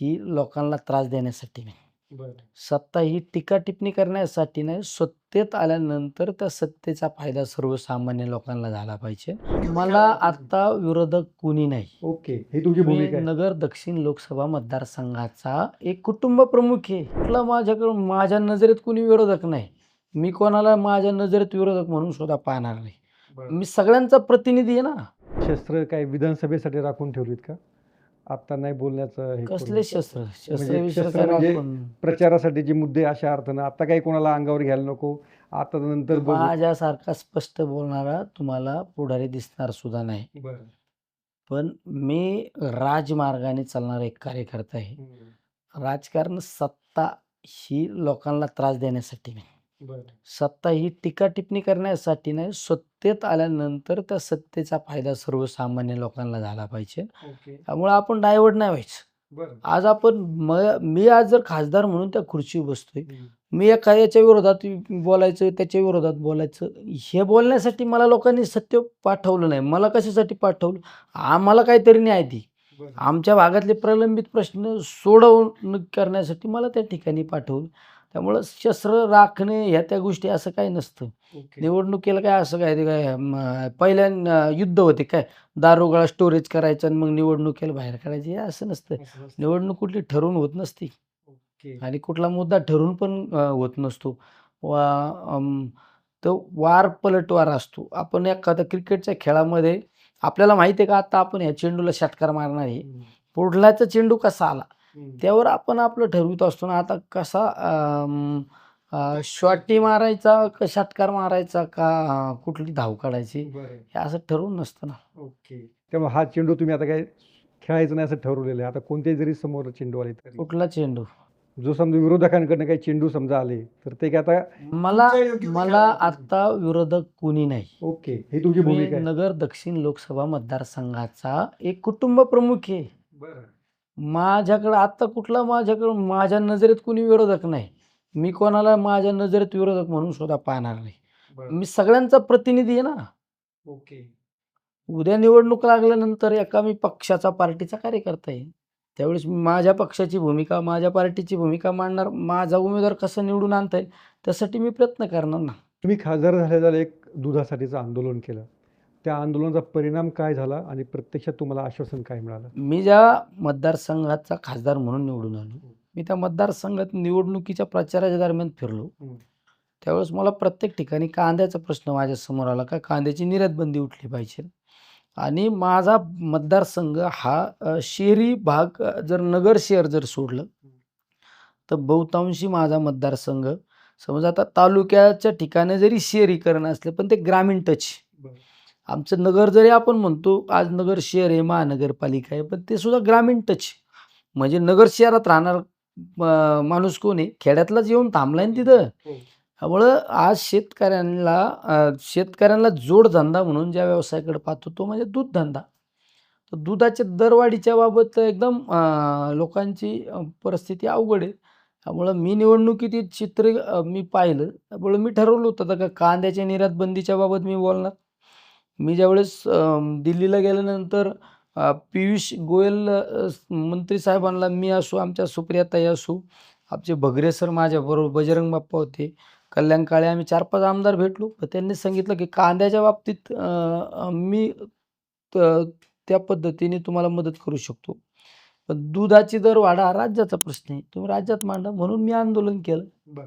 ही लोकांना त्रास देण्यासाठी नाही. सत्ता ही टीका टिप्पणी करण्यासाठी नाही सत्तेत आल्यानंतर त्या सत्तेचा फायदा सर्वसामान्य लोकांना झाला पाहिजे. मला आता विरोधक कुणी नाही. ओके. ही तुमची भूमिका नगर दक्षिण लोकसभा मतदारसंघाचा एक कुटुंब प्रमुख आहे. कुठला माझ्याकडं माझ्या नजरेत कुणी विरोधक नाही. मी कोणाला माझ्या नजरेत विरोधक म्हणून सुद्धा पाहणार नाही. मी सगळ्यांचा प्रतिनिधी आहे ना. शस्त्र काय विधानसभेसाठी राखून ठेवलीत का? आता नाही बोलण्याचं हे? कसले शस्त्र शस्त्र म्हणजे शस्त्र म्हणजे राखून? प्रचारासाठी जे मुद्दे अशा अर्थानं आता काही कोणाला अंगावर घ्यायला नको आता नंतर बघू. माझ्यासारखा स्पष्ट बोलणारा तुम्हाला पुढारी दिसणार सुद्धा नाही बरं. पण मी राजमार्गाने चालणारा एक कार्यकर्ता आहे हम्म. राजकारण सत्ता ही लोकांना त्रास देण्यासाठी नाही. सत्ता ही टीका टिप्पणी करण्यासाठी नाही सत्तेत आल्यानंतर त्या सत्तेचा फायदा सर्वसामान्य लोकांना झाला पाहिजे. त्यामुळे आपण डायवर्ट नाही व्हायचं. आज आपण म- आज जर खासदार म्हणून त्या खुर्चीवर बसतोय. मी एका याच्या विरोधात बोलायचं त्याच्या विरोधात बोलायचं हे बोलण्यासाठी मला लोकांनी सत्य पाठवलं नाही. मला कशासाठी पाठवलं? आम्हाला काहीतरी न्याय दे. आमच्या भागातले प्रलंबित प्रश्न सोडवून करण्यासाठी मला त्या ठिकाणी पाठवलं. त्यामुळं शस्त्र राखणे ह्या त्या गोष्टी असं काही नसतं. निवडणुकीला काय असं काय ते काय पहिल्या युद्ध होते काय दारुगळा स्टोरेज करायचं आणि मग निवडणुकीला बाहेर काढायचे हे असं नसतं. निवडणूक कुठली ठरवून होत नसती. आणि कुठला मुद्दा ठरून पण होत नसतो वा तो वार पलटवार असतो आपण एखाद्या क्रिकेटच्या खेळामध्ये आपल्याला माहिती आहे का आता आपण ह्या चेंडूला षटकार मारणार आहे. पुढलाचा चेंडू कसा आला. त्यावर आपण आपलं ठरवित असतो ना आता कसा शॉटी मारायचा का षटकार मारायचा का कुठली धाव काढायची. हे असं ठरवून नसतं ना. ओके. त्यामुळे हा चेंडू तुम्ही आता काय खेळायचं नाही असं ठरवलेलं आहे. आता कोणतेही जरी समोर चेंडू आले तरी. कुठला चेंडू? जो समजा विरोधकांकडनं काही चेंडू समजा आले तर ते काय आता मला मला आता विरोधक कुणी नाही. ओके. ही तुमची मी भूमिका आहे. नगर दक्षिण लोकसभा मतदारसंघाचा एक कुटुंब प्रमुख आहे. बरं. माझ्याकडं आता कुठला माझ्याकडं माझ्या नजरेत कुणी विरोधक नाही. मी कोणाला माझ्या नजरेत विरोधक म्हणून सुद्धा पाहणार नाही. मी सगळ्यांचा प्रतिनिधी आहे ना. ओके. उद्या निवडणूक लागल्यानंतर एका मी पक्षाचा पार्टीचा कार्यकर्ता आहे. त्यावेळेस मी माझ्या पक्षाची भूमिका माझ्या पार्टीची भूमिका मांडणार माझा उमेदवार कसा निवडून आणता येईल त्यासाठी मी प्रयत्न करणार ना. तुम्ही खासदार झाल्या झाल्या एक दुधासाठीचं आंदोलन केलं. त्या आंदोलनाचा परिणाम काय झाला आणि प्रत्यक्षात तुम्हाला आश्वासन काय मिळालं? मी ज्या मतदारसंघाचा खासदार म्हणून निवडून आलो मी त्या मतदारसंघात निवडणुकीच्या प्रचाराच्या दरम्यान फिरलो. त्यावेळेस मला प्रत्येक ठिकाणी कांद्याचा प्रश्न माझ्यासमोर आला का कांद्याची निर्यात बंदी उठली पाहिजे. आणि माझा मतदारसंघ हा शहरी भाग जर नगर शहर जर सोडलं तर बहुतांशी माझा मतदारसंघ समजा आता तालुक्याच्या ठिकाणी जरी शहरीकरण असलं पण ते ग्रामीण टच. आमचं नगर जरी आपण म्हणतो आज नगर शहर आहे महानगरपालिका आहे पण ते सुद्धा ग्रामीण टच म्हणजे नगर शहरात राहणार माणूस कोण आहे? खेड्यातलाच येऊन थांबलाय ना तिथं. हो. त्यामुळं आज शेतकऱ्यांना शेतकऱ्यांना जोडधंदा म्हणून ज्या व्यवसायाकडे पाहतो तो म्हणजे दूध धंदा तर दुधाच्या दरवाढीच्या बाबत एकदम लोकांची परिस्थिती अवघड आहे. त्यामुळं मी निवडणुकीत हे चित्र मी पाहिलं. त्यामुळं मी ठरवलं होतं का कांद्याच्या निर्यात बंदीच्या बाबत मी बोलणार. मी ज्यावेळेस दिल्लीला गेल्यानंतर पियुष गोयल मंत्री साहेबांना मी असो आमच्या सुप्रियाताई असो आमचे भगरे सर माझ्याबरोबर बजरंग बाप्पा होते कल्याण काळे आम्ही चार पाच आमदार भेटलो. तर त्यांनी सांगितलं की कांद्याच्या बाबतीत मी त- त्या पद्धतीने तुम्हाला मदत करू शकतो. पण दुधाची दर वाढा हा राज्याचा प्रश्न आहे. तुम्ही राज्यात मांडा म्हणून मी आंदोलन केलं. बरं.